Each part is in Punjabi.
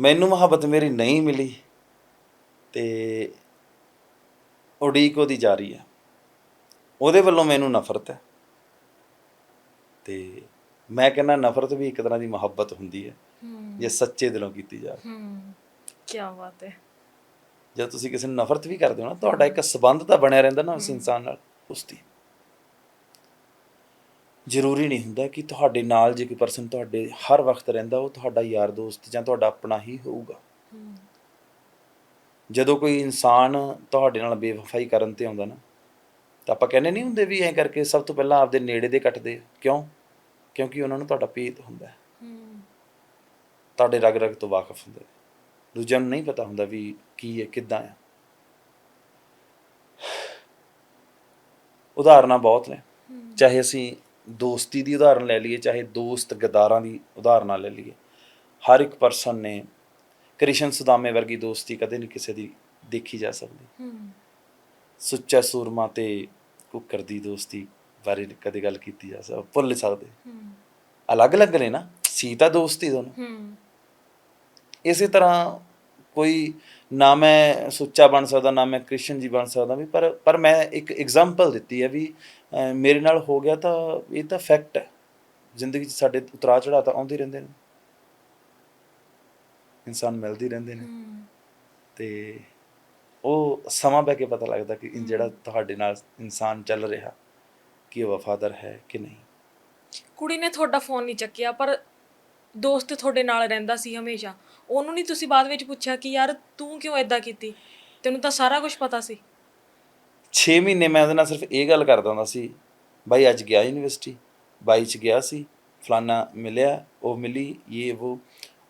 ਮੈਨੂੰ ਮੁਹੱਬਤ ਮੇਰੀ ਨਹੀਂ ਮਿਲੀ ਤੇ ਉਡੀਕ ਉਹਦੀ ਜਾਰੀ ਹੈ ਉਹਦੇ ਵੱਲੋਂ ਮੈਨੂੰ ਨਫ਼ਰਤ ਹੈ। ਤੇ ਮੈਂ ਕਹਿੰਦਾ ਨਫ਼ਰਤ ਵੀ ਇੱਕ ਤਰ੍ਹਾਂ ਦੀ ਮੁਹੱਬਤ ਹੁੰਦੀ ਹੈ ਜੇ ਸੱਚੇ ਦਿਲੋਂ ਕੀਤੀ ਜਾਵੇ। ਹੂੰ ਕੀ ਬਾਤ ਹੈ। ਜਦ ਤੁਸੀਂ ਕਿਸੇ ਨੂੰ ਨਫ਼ਰਤ ਵੀ ਕਰਦੇ ਹੋ ਨਾ ਤੁਹਾਡਾ ਇੱਕ ਸਬੰਧ ਤਾਂ ਬਣਿਆ ਰਹਿੰਦਾ ਨਾ ਉਸ ਇਨਸਾਨ ਨਾਲ ਉਸਦੀ ਜ਼ਰੂਰੀ ਨਹੀਂ ਹੁੰਦਾ ਕਿ ਤੁਹਾਡੇ ਨਾਲ ਜੇ ਕੋਈ ਪਰਸਨ ਤੁਹਾਡੇ ਹਰ ਵਕਤ ਰਹਿੰਦਾ ਉਹ ਤੁਹਾਡਾ ਯਾਰ ਦੋਸਤ ਜਾਂ ਤੁਹਾਡਾ ਆਪਣਾ ਹੀ ਹੋਊਗਾ। ਜਦੋਂ ਕੋਈ ਇਨਸਾਨ ਤੁਹਾਡੇ ਨਾਲ ਬੇਵਫਾਈ ਕਰਨ ਤੇ ਆਉਂਦਾ ਨਾ ਤਾਂ ਆਪਾਂ ਕਹਿੰਦੇ ਨਹੀਂ ਹੁੰਦੇ ਵੀ ਐਂ ਕਰਕੇ ਸਭ ਤੋਂ ਪਹਿਲਾਂ ਆਪਦੇ ਨੇੜੇ ਦੇ ਕੱਟਦੇ ਆ। ਕਿਉਂ? ਕਿਉਂਕਿ ਉਹਨਾਂ ਨੂੰ ਤੁਹਾਡਾ ਭੇਤ ਹੁੰਦਾ ਹੈ। ਤੁਹਾਡੇ ਰਗ ਰਗ ਤੋਂ ਵਾਕਿਫ ਹੁੰਦੇ ਦੂਜਿਆਂ ਨੂੰ ਨਹੀਂ ਪਤਾ ਹੁੰਦਾ ਵੀ ਕੀ ਹੈ ਕਿੱਦਾਂ ਹੈ। ਉਦਾਹਰਨਾਂ ਬਹੁਤ ਨੇ। ਚਾਹੇ ਅਸੀਂ ਦੋਸਤੀ ਦੀ ਉਦਾਹਰਨ ਲੈ ਲਈਏ ਚਾਹੇ ਦੋਸਤ ਗਦਾਰਾਂ ਦੀ ਉਦਾਹਰਨਾਂ ਲੈ ਲਈਏ। ਹਰ ਇੱਕ ਪਰਸਨ ਨੇ ਕ੍ਰਿਸ਼ਨ ਸੁਦਾਮੇ ਵਰਗੀ ਦੋਸਤੀ ਕਦੇ ਨਹੀਂ ਕਿਸੇ ਦੀ ਦੇਖੀ ਜਾ ਸਕਦੀ। ਸੁੱਚਾ ਸੂਰਮਾ ਤੇ ਕੁੱਕਰ ਦੀ ਦੋਸਤੀ ਬਾਰੇ ਕਦੇ ਗੱਲ ਕੀਤੀ ਜਾ ਸਕਦੀ ਭੁੱਲ ਸਕਦੇ। ਅਲੱਗ-ਅਲੱਗ ਨੇ ਨਾ ਸੀ ਤਾਂ ਦੋਸਤੀ ਦੋਨੋਂ। ਇਸੇ ਤਰ੍ਹਾਂ ਕੋਈ ਨਾ ਮੈਂ ਸੁੱਚਾ ਬਣ ਸਕਦਾ ਨਾ ਮੈਂ ਕ੍ਰਿਸ਼ਨ ਜੀ ਬਣ ਸਕਦਾ ਵੀ ਪਰ ਪਰ ਮੈਂ ਇੱਕ ਐਗਜ਼ਾਮਪਲ ਦਿੱਤੀ ਹੈ ਵੀ ਮੇਰੇ ਨਾਲ ਹੋ ਗਿਆ ਤਾਂ ਇਹ ਤਾਂ ਫੈਕਟ ਹੈ। ਜ਼ਿੰਦਗੀ 'ਚ ਸਾਡੇ ਉਤਰਾ ਚੜਾ ਤਾਂ ਆਉਂਦੇ ਰਹਿੰਦੇ ਨੇ। ਇਨਸਾਨ ਮਿਲਦੇ ਰਹਿੰਦੇ ਨੇ। ਤੇ ਉਹ ਸਮਾਂ ਬੈ ਕੇ ਪਤਾ ਲੱਗਦਾ ਕਿ ਇਹ ਜਿਹੜਾ ਤੁਹਾਡੇ ਨਾਲ ਇਨਸਾਨ ਚੱਲ ਰਿਹਾ ਕਿ ਉਹ ਵਫਾਦਾਰ ਹੈ ਕਿ ਨਹੀਂ। ਕੁੜੀ ਨੇ ਤੁਹਾਡਾ ਫੋਨ ਨਹੀਂ ਚੱਕਿਆ ਪਰ ਦੋਸਤ ਤੁਹਾਡੇ ਨਾਲ ਰਹਿੰਦਾ ਸੀ ਹਮੇਸ਼ਾ। ਉਹਨੂੰ ਨਹੀਂ ਤੁਸੀਂ ਬਾਅਦ ਵਿੱਚ ਪੁੱਛਿਆ ਕਿ ਯਾਰ ਤੂੰ ਕਿਉਂ ਐਦਾਂ ਕੀਤੀ? ਤੈਨੂੰ ਤਾਂ ਸਾਰਾ ਕੁਝ ਪਤਾ ਸੀ। 6 ਮਹੀਨੇ ਮੈਂ ਉਹਦੇ ਨਾਲ ਸਿਰਫ ਇਹ ਗੱਲ ਕਰਦਾ ਹੁੰਦਾ ਸੀ, ਬਾਈ ਅੱਜ ਗਿਆ ਯੂਨੀਵਰਸਿਟੀ, ਬਾਈ ਚ ਗਿਆ ਸੀ, ਫਲਾਨਾ ਮਿਲਿਆ, ਉਹ ਮਿਲੀ ਇਹ ਉਹ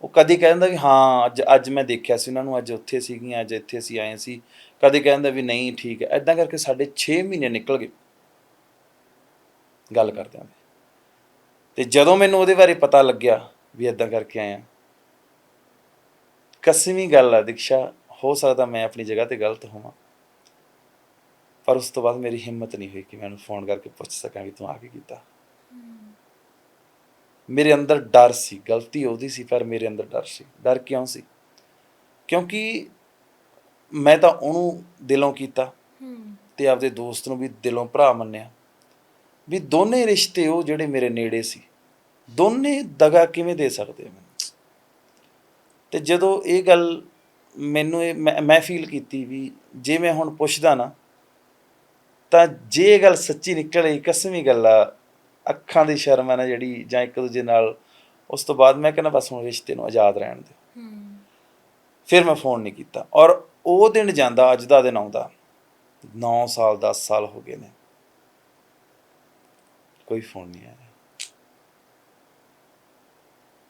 ਉਹ ਕਦੀ ਕਹਿੰਦਾ ਵੀ ਹਾਂ, ਅੱਜ ਅੱਜ ਮੈਂ ਦੇਖਿਆ ਸੀ ਉਹਨਾਂ ਨੂੰ, ਅੱਜ ਉੱਥੇ ਸੀਗੀਆਂ, ਅੱਜ ਇੱਥੇ ਅਸੀਂ ਆਏ ਸੀ। ਕਦੇ ਕਹਿੰਦਾ ਵੀ ਨਹੀਂ, ਠੀਕ ਹੈ। ਐਦਾਂ ਕਰਕੇ ਸਾਡੇ 6 ਮਹੀਨੇ ਨਿਕਲ ਗਏ। ਗੱਲ ਕਰਦਿਆਂ ਦੇ ਤੇ ਜਦੋਂ ਮੈਨੂੰ ਉਹਦੇ ਬਾਰੇ ਪਤਾ ਲੱਗਿਆ ਵੀ ਐਦਾਂ ਕਰਕੇ ਆਇਆ ਕਸਮੀ ਗੱਲ ਆ ਦੀਕਸ਼ਾ ਹੋ ਸਕਦਾ ਮੈਂ ਆਪਣੀ ਜਗ੍ਹਾ ਤੇ ਗਲਤ ਹੋਵਾਂ। ਪਰ ਉਸ ਤੋਂ ਬਾਅਦ ਮੇਰੀ ਹਿੰਮਤ ਨਹੀਂ ਹੋਈ ਕਿ ਮੈਂ ਉਹਨੂੰ ਫੋਨ ਕਰਕੇ ਪੁੱਛ ਸਕਾਂ ਵੀ ਤੂੰ ਆ ਕੀ ਕੀਤਾ। ਮੇਰੇ ਅੰਦਰ ਡਰ ਸੀ ਗਲਤੀ ਉਹਦੀ ਸੀ ਪਰ ਮੇਰੇ ਅੰਦਰ ਡਰ ਸੀ। ਡਰ ਕਿਉਂ ਸੀ? ਕਿਉਂਕਿ ਮੈਂ ਤਾਂ ਉਹਨੂੰ ਦਿਲੋਂ ਕੀਤਾ ਤੇ ਆਪਦੇ ਦੋਸਤ ਨੂੰ ਵੀ ਦਿਲੋਂ ਭਰਾ ਮੰਨਿਆ। ਵੀ ਦੋਨੇ ਰਿਸ਼ਤੇ ਉਹ ਜਿਹੜੇ ਮੇਰੇ ਨੇੜੇ ਸੀ ਦੋਨੇ ਦਗਾ ਕਿਵੇਂ ਦੇ ਸਕਦੇ ਮੈਨੂੰ? ਤੇ ਜਦੋਂ ਇਹ ਗੱਲ ਮੈਨੂੰ ਇਹ ਮੈਂ- ਫੀਲ ਕੀਤੀ ਵੀ ਜੇ ਮੈਂ ਹੁਣ ਪੁੱਛਦਾ ਨਾ ਤਾਂ ਜੇ ਇਹ ਗੱਲ ਸੱਚੀ ਨਿਕਲੇ ਕਸਮੀ ਗੱਲ ਆ ਅੱਖਾਂ ਦੀ ਸ਼ਰਮ ਹੈ ਨਾ ਜਿਹੜੀ ਜਾਂ ਇੱਕ ਦੂਜੇ ਨਾਲ ਉਸ ਤੋਂ ਬਾਅਦ ਮੈਂ ਕਹਿੰਦਾ ਬਸ ਹੁਣ ਰਿਸ਼ਤੇ ਨੂੰ ਆਜ਼ਾਦ ਰਹਿਣ ਦੇ ਫਿਰ ਮੈਂ ਫੋਨ ਨਹੀਂ ਕੀਤਾ। ਔਰ ਉਹ ਦਿਨ ਜਾਂਦਾ ਅੱਜ ਦਾ ਦਿਨ ਆਉਂਦਾ 9 ਸਾਲ 10 ਸਾਲ ਹੋ ਗਏ ਨੇ। ਕੋਈ ਫੋਨ ਨਹੀਂ ਆਇਆ।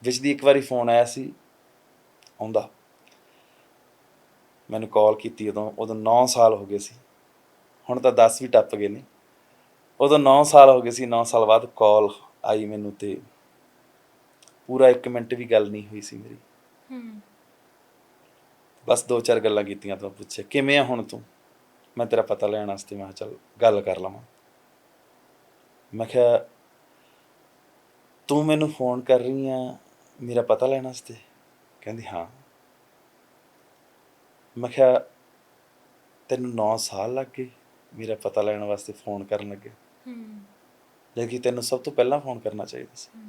ਵਿੱਚ ਦੀ ਇੱਕ ਵਾਰੀ ਫੋਨ ਆਇਆ ਸੀ ਆਉਂਦਾ। ਮੈਨੂੰ ਕਾਲ ਕੀਤੀ ਉਦੋਂ ਉਦੋਂ 9 ਸਾਲ ਹੋ ਗਏ ਸੀ। ਹੁਣ ਤਾਂ 10 ਵੀ ਟੱਪ ਗਏ ਨੇ। ਉਦੋਂ 9 ਸਾਲ ਹੋ ਗਏ ਸੀ 9 ਸਾਲ ਬਾਅਦ ਕਾਲ ਆਈ ਮੈਨੂੰ ਤੇ। ਪੂਰਾ 1 ਮਿੰਟ ਵੀ ਗੱਲ ਨਹੀਂ ਹੋਈ ਸੀ ਮੇਰੀ। ਹੂੰ। ਬਸ ਦੋ ਚਾਰ ਗੱਲਾਂ ਕੀਤੀਆਂ ਤਾਂ ਪੁੱਛਿਆ ਕਿਵੇਂ ਆ ਹੁਣ ਤੂੰ? ਮੈਂ ਤੇਰਾ ਪਤਾ ਲੈਣ ਵਾਸਤੇ ਮੈਂ ਚੱਲ ਗੱਲ ਕਰ ਲਵਾਂ। ਮੈਂ ਕਿਹਾ ਤੂੰ ਮੈਨੂੰ ਫੋਨ ਕਰ ਰਹੀ ਆ ਮੇਰਾ ਪਤਾ ਲੈਣ ਵਾਸਤੇ? ਕਹਿੰਦੀ ਹਾਂ। ਮੈਂ ਕਿਹਾ ਤੈਨੂੰ 9 ਸਾਲ ਲੱਗ ਗਏ ਮੇਰਾ ਪਤਾ ਲੈਣ ਵਾਸਤੇ ਫੋਨ ਕਰਨ ਲੱਗੇ ਹੂੰ। ਜਦ ਕਿ ਤੈਨੂੰ ਸਭ ਤੋਂ ਪਹਿਲਾਂ ਫੋਨ ਕਰਨਾ ਚਾਹੀਦਾ ਸੀ।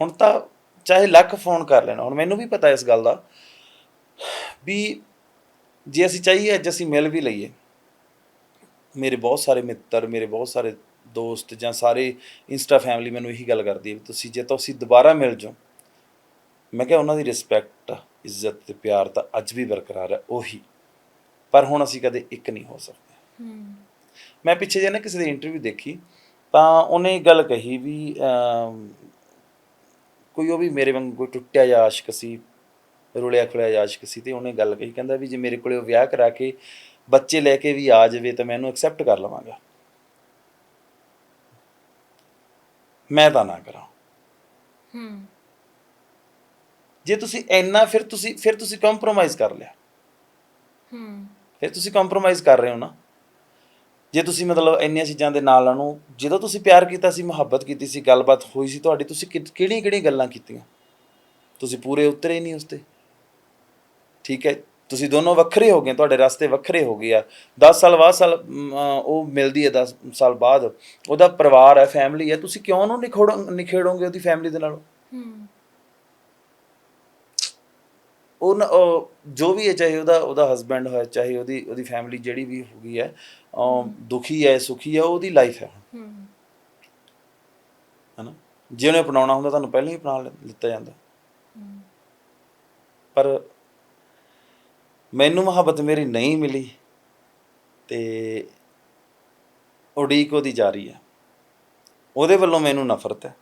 ਹੁਣ ਤਾਂ ਚਾਹੇ ਲੱਖ ਫੋਨ ਕਰ ਲੈਣਾ ਹੁਣ ਮੈਨੂੰ ਵੀ ਪਤਾ ਇਸ ਗੱਲ ਦਾ ਵੀ ਜੇ ਅਸੀਂ ਚਾਹੀਏ ਅੱਜ ਅਸੀਂ ਮਿਲ ਵੀ ਲਈਏ। ਮੇਰੇ ਬਹੁਤ ਸਾਰੇ ਮਿੱਤਰ ਮੇਰੇ ਬਹੁਤ ਸਾਰੇ ਦੋਸਤ ਜਾਂ ਸਾਰੇ ਇੰਸਟਾ ਫੈਮਿਲੀ ਮੈਨੂੰ ਇਹੀ ਗੱਲ ਕਰਦੀ ਹੈ ਤੁਸੀਂ ਜੇ ਤੁਸੀਂ ਦੁਬਾਰਾ ਮਿਲ ਜਾਓ। ਮੈਂ ਕਿਹਾ ਉਹਨਾਂ ਦੀ ਰਿਸਪੈਕਟ ਇੱਜ਼ਤ ਤੇ ਪਿਆਰ ਤਾਂ ਅੱਜ ਵੀ ਬਰਕਰਾਰ ਹੈ ਉਹੀ। ਪਰ ਹੁਣ ਅਸੀਂ ਕਦੇ ਇੱਕ ਨਹੀਂ ਹੋ ਸਕਦੇ। ਮੈਂ ਪਿੱਛੇ ਜੇ ਨਾ ਕਿਸੇ ਦੀ ਇੰਟਰਵਿਊ ਦੇਖੀ ਤਾਂ ਉਹਨੇ ਗੱਲ ਕਹੀ ਵੀ ਕੋਈ ਉਹ ਵੀ ਮੇਰੇ ਵਾਂਗ ਕੋਈ ਟੁੱਟਿਆ ਜਿਹਾ ਆਸ਼ਿਕ ਸੀ ਰੁਲਿਆ ਖੁਲਿਆ ਆਸ਼ਿਕ ਸੀ ਤੇ ਉਹਨੇ ਗੱਲ ਕਹੀ ਕਹਿੰਦਾ ਵੀ ਜੇ ਮੇਰੇ ਕੋਲੇ ਉਹ ਵਿਆਹ ਕਰਾ ਕੇ ਬੱਚੇ ਲੈ ਕੇ ਵੀ ਆ ਜਾਵੇ ਤਾਂ ਮੈਂ ਇਹਨੂੰ ਐਕਸੈਪਟ ਕਰ ਲਵਾਂਗਾ। ਮੈਂ ਤਾਂ ਨਾ ਕਰਾਂ। ਹੂੰ। ਜੇ ਤੁਸੀਂ ਇੰਨਾ ਫਿਰ ਤੁਸੀਂ ਫਿਰ ਤੁਸੀਂ ਕੰਪਰੋਮਾਈਜ਼ ਕਰ ਲਿਆ। ਹੂੰ। ਫਿਰ ਤੁਸੀਂ ਕੰਪਰੋਮਾਈਜ਼ ਕਰ ਰਹੇ ਹੋ ਨਾ। ਜੇ ਤੁਸੀਂ ਮਤਲਬ ਇੰਨੀਆਂ ਚੀਜ਼ਾਂ ਦੇ ਨਾਲ ਨੂੰ ਜਦੋਂ ਤੁਸੀਂ ਪਿਆਰ ਕੀਤਾ ਸੀ ਮੁਹੱਬਤ ਕੀਤੀ ਸੀ ਗੱਲਬਾਤ ਹੋਈ ਸੀ ਤੁਹਾਡੀ ਤੁਸੀਂ ਕਿਹੜੀਆਂ ਕਿਹੜੀਆਂ ਗੱਲਾਂ ਕੀਤੀਆਂ? ਤੁਸੀਂ ਪੂਰੇ ਉਤਰੇ ਨਹੀਂ ਉਸ ਤੇ। ਠੀਕ ਹੈ ਤੁਸੀਂ ਦੋਨੋਂ ਵੱਖਰੇ ਹੋ ਗਏ ਤੁਹਾਡੇ ਰਸਤੇ ਵੱਖਰੇ ਹੋ ਗਏ ਆ। 10 ਸਾਲ ਬਾਅਦ ਸਾਲ ਉਹ ਮਿਲਦੀ ਹੈ 10 ਸਾਲ ਬਾਅਦ। ਉਹਦਾ ਪਰਿਵਾਰ ਹੈ ਫੈਮਿਲੀ ਹੈ। ਤੁਸੀਂ ਕਿਉਂ ਉਹਨੂੰ ਨਿਖੋੜੋ ਨਿਖੇੜੋਗੇ ਉਹਦੀ ਫੈਮਿਲੀ ਦੇ ਨਾਲ? ਹੂੰ। ਉਹ ਜੋ ਵੀ ਹੈ ਚਾਹੇ ਉਹਦਾ ਉਹਦਾ ਹਸਬੈਂਡ ਹੋਇਆ ਚਾਹੇ ਉਹਦੀ ਉਹਦੀ ਫੈਮਿਲੀ ਜਿਹੜੀ ਵੀ ਹੋ ਗਈ ਹੈ ਦੁਖੀ ਹੈ ਸੁਖੀ ਹੈ ਉਹਦੀ ਲਾਈਫ ਹੈ। ਹੂੰ। ਹਨਾ? ਜੇ ਉਹਨੇ ਅਪਣਾਉਣਾ ਹੁੰਦਾ ਤੁਹਾਨੂੰ ਪਹਿਲਾਂ ਹੀ ਅਪਣਾ ਲਿੱਤਾ ਜਾਂਦਾ। ਪਰ ਮੈਨੂੰ ਮੁਹੱਬਤ ਮੇਰੀ ਨਹੀਂ ਮਿਲੀ ਤੇ ਉਡੀਕ ਉਹਦੀ ਜਾਰੀ ਹੈ ਉਹਦੇ ਵੱਲੋਂ ਮੈਨੂੰ ਨਫ਼ਰਤ ਹੈ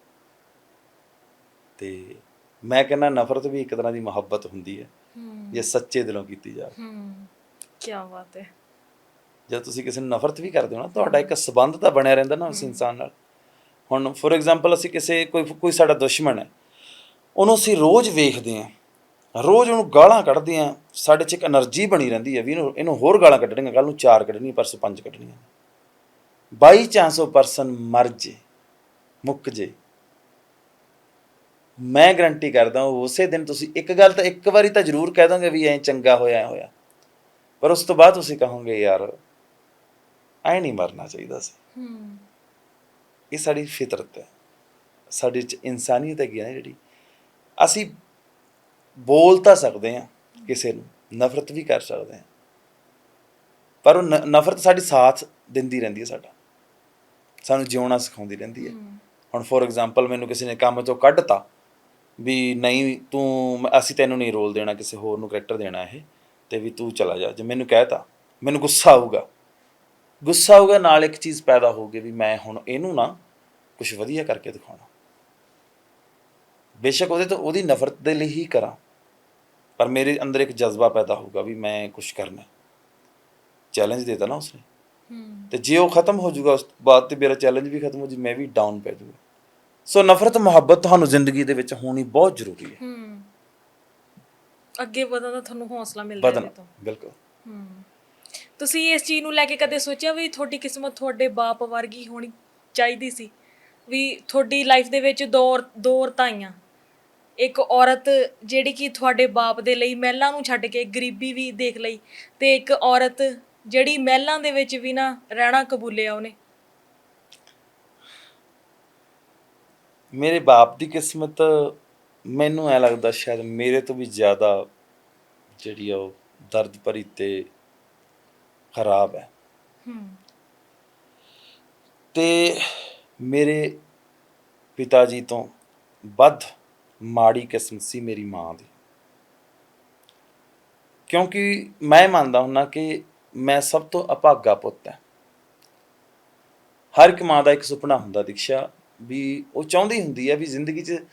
ਤੇ ਮੈਂ ਕਹਿੰਦਾ ਨਫ਼ਰਤ ਵੀ ਇੱਕ ਤਰ੍ਹਾਂ ਦੀ ਮੁਹੱਬਤ ਹੁੰਦੀ ਹੈ ਹੂੰ। ਜੇ ਸੱਚੇ ਦਿਲੋਂ ਕੀਤੀ ਜਾਵੇ। ਹੂੰ ਕੀ ਬਾਤ ਹੈ। ਜਦ ਤੁਸੀਂ ਕਿਸੇ ਨੂੰ ਨਫ਼ਰਤ ਵੀ ਕਰਦੇ ਹੋ ਨਾ ਤੁਹਾਡਾ ਇੱਕ ਸਬੰਧ ਤਾਂ ਬਣਿਆ ਰਹਿੰਦਾ ਨਾ ਉਸ ਇਨਸਾਨ ਨਾਲ। ਹੁਣ ਫੋਰ ਐਗਜ਼ਾਮਪਲ ਅਸੀਂ ਕਿਸੇ ਕੋਈ ਕੋਈ ਸਾਡਾ ਦੁਸ਼ਮਣ ਹੈ ਉਹਨੂੰ ਅਸੀਂ ਰੋਜ਼ ਵੇਖਦੇ ਹਾਂ। ਰੋਜ਼ ਉਹਨੂੰ ਗਾਲਾਂ ਕੱਢਦੇ ਆ ਸਾਡੇ 'ਚ ਇੱਕ એનર્ਜੀ ਬਣੀ ਰਹਿੰਦੀ ਹੈ ਵੀ ਇਹਨੂੰ ਇਹਨੂੰ ਹੋਰ ਗਾਲਾਂ ਕੱਢਣੀਆਂ ਕੱਲ ਨੂੰ ਚਾਰ ਕੱਢਣੀਆਂ ਪਰਸੋਂ ਪੰਜ ਕੱਢਣੀਆਂ। ਬਾਈ ਚਾਂਸ ਉਹ ਪਰਸਨ ਮਰ ਜੇ ਮੁੱਕ ਜੇ। ਮੈਂ ਗਰੰਟੀ ਕਰਦਾ ਹਾਂ ਉਸੇ ਦਿਨ ਤੁਸੀਂ ਇੱਕ ਗੱਲ ਤਾਂ ਇੱਕ ਵਾਰੀ ਤਾਂ ਜ਼ਰੂਰ ਕਹਿ ਦੋਗੇ ਵੀ ਐਂ ਚੰਗਾ ਹੋਇਆ ਐ ਹੋਇਆ। ਪਰ ਉਸ ਤੋਂ ਬਾਅਦ ਤੁਸੀਂ ਕਹੋਗੇ ਯਾਰ ਐ ਨਹੀਂ ਮਰਨਾ ਚਾਹੀਦਾ ਸੀ। ਇਹ ਸਾਡੀ ਫਿਤਰਤ ਹੈ। ਸਾਡੇ ਚ ਇਨਸਾਨੀਅਤ ਹੈਗੀ ਹੈ ਜਿਹੜੀ। ਅਸੀਂ ਬੋਲ ਤਾਂ ਸਕਦੇ ਹਾਂ ਕਿਸੇ ਨੂੰ ਨਫ਼ਰਤ ਵੀ ਕਰ ਸਕਦੇ ਹਾਂ। ਪਰ ਉਹ ਨਫ਼ਰਤ ਸਾਡੀ ਸਾਥ ਦਿੰਦੀ ਰਹਿੰਦੀ ਹੈ ਸਾਡਾ। ਸਾਨੂੰ ਜਿਉਣਾ ਸਿਖਾਉਂਦੀ ਰਹਿੰਦੀ ਹੈ। ਹੁਣ ਫੋਰ ਐਗਜ਼ਾਮਪਲ ਮੈਨੂੰ ਕਿਸੇ ਨੇ ਕੰਮ ਤੋਂ ਕੱਢਤਾ ਵੀ ਨਹੀਂ ਤੂੰ ਅਸੀਂ ਤੈਨੂੰ ਨਹੀਂ ਰੋਲ ਦੇਣਾ ਕਿਸੇ ਹੋਰ ਨੂੰ ਕਰੈਕਟਰ ਦੇਣਾ ਇਹ ਤੇ ਵੀ ਤੂੰ ਚਲਾ ਜਾ। ਜੇ ਮੈਨੂੰ ਕਹਿਤਾ ਮੈਨੂੰ ਗੁੱਸਾ ਆਊਗਾ। ਗੁੱਸਾ ਆਊਗਾ ਨਾਲ ਇੱਕ ਚੀਜ਼ ਪੈਦਾ ਹੋਊਗੀ ਵੀ ਮੈਂ ਹੁਣ ਇਹਨੂੰ ਨਾ ਕੁਝ ਵਧੀਆ ਕਰਕੇ ਦਿਖਾਉਣਾ। ਬੇਸ਼ੱਕ ਉਹਦੇ ਤੋਂ ਉਹਦੀ ਨਫ਼ਰਤ ਦੇ ਲਈ ਹੀ ਕਰਾਂ। ਪਰ ਮੇਰੇ ਅੰਦਰ ਇੱਕ ਜਜ਼ਬਾ ਪੈਦਾ ਹੋਊਗਾ ਵੀ ਮੈਂ ਕੁਝ ਕਰਨਾ ਚੈਲੰਜ ਦੇਤਾ ਨਾ ਉਸਨੇ। ਹੂੰ। ਤੇ ਜੇ ਉਹ ਖਤਮ ਹੋ ਜਾਊਗਾ ਉਸ ਬਾਅਦ ਤੇ ਮੇਰਾ ਚੈਲੰਜ ਵੀ ਖਤਮ ਹੋ ਜੀ ਮੈਂ ਵੀ ਡਾਊਨ ਪੈ ਜਾਊਗਾ। ਸੋ ਨਫ਼ਰਤ ਮੁਹੱਬਤ ਤੁਹਾਨੂੰ ਜ਼ਿੰਦਗੀ ਦੇ ਵਿੱਚ ਹੋਣੀ ਬਹੁਤ ਜ਼ਰੂਰੀ ਹੈ। ਹੂੰ। ਅੱਗੇ ਵਧਣ ਦਾ ਤੁਹਾਨੂੰ ਹੌਸਲਾ ਮਿਲਦਾ ਇਹਦੇ ਤੋਂ। ਬਿਲਕੁਲ। ਹੂੰ। ਤੁਸੀਂ ਇਸ ਚੀਜ਼ ਨੂੰ ਲੈ ਕੇ ਕਦੇ ਸੋਚਿਆ ਵੀ ਤੁਹਾਡੀ ਕਿਸਮਤ ਤੁਹਾਡੇ ਬਾਪ ਵਰਗੀ ਹੋਣੀ ਚਾਹੀਦੀ ਸੀ? ਵੀ ਤੁਹਾਡੀ ਲਾਈਫ ਦੇ ਵਿੱਚ ਦੋ ਦੋ ਔਰਤਾਂ ਆਈਆਂ। ਇੱਕ ਔਰਤ ਜਿਹੜੀ ਕਿ ਤੁਹਾਡੇ ਬਾਪ ਦੇ ਲਈ ਮਹਿਲਾਂ ਨੂੰ ਛੱਡ ਕੇ ਗਰੀਬੀ ਵੀ ਦੇਖ ਲਈ ਤੇ ਇੱਕ ਔਰਤ ਜਿਹੜੀ ਮਹਿਲਾਂ ਦੇ ਵਿੱਚ ਵੀ ਨਾ ਰਹਿਣਾ ਕਬੂਲਿਆ ਉਹਨੇ। ਮੇਰੇ ਬਾਪ ਦੀ ਕਿਸਮਤ ਮੈਨੂੰ ਐ ਲੱਗਦਾ ਸ਼ਾਇਦ ਮੇਰੇ ਤੋਂ ਵੀ ਜ਼ਿਆਦਾ ਜਿਹੜੀ ਆ ਉਹ ਦਰਦ ਭਰੀ ਤੇ ਖਰਾਬ ਹੈ। ਹੂੰ। ਤੇ ਮੇਰੇ ਪਿਤਾ ਜੀ ਤੋਂ ਵੱਧ ਮਾੜੀ ਕਿਸਮਤ ਸੀ ਮੇਰੀ ਮਾਂ ਦੀ। ਕਿਉਂਕਿ ਮੈਂ ਮੰਨਦਾ ਹੁੰਨਾ ਕਿ ਮੈਂ ਸਭ ਤੋਂ ਅਭਾਗਾ ਪੁੱਤ ਹਾਂ। ਹਰ ਇੱਕ ਮਾਂ ਦਾ ਇੱਕ ਸੁਪਨਾ ਹੁੰਦਾ ਦੀਕਸ਼ਾ ਵੀ ਉਹ ਚਾਹੁੰਦੀ ਹੁੰਦੀ ਹੈ ਵੀ ਜ਼ਿੰਦਗੀ 'ਚ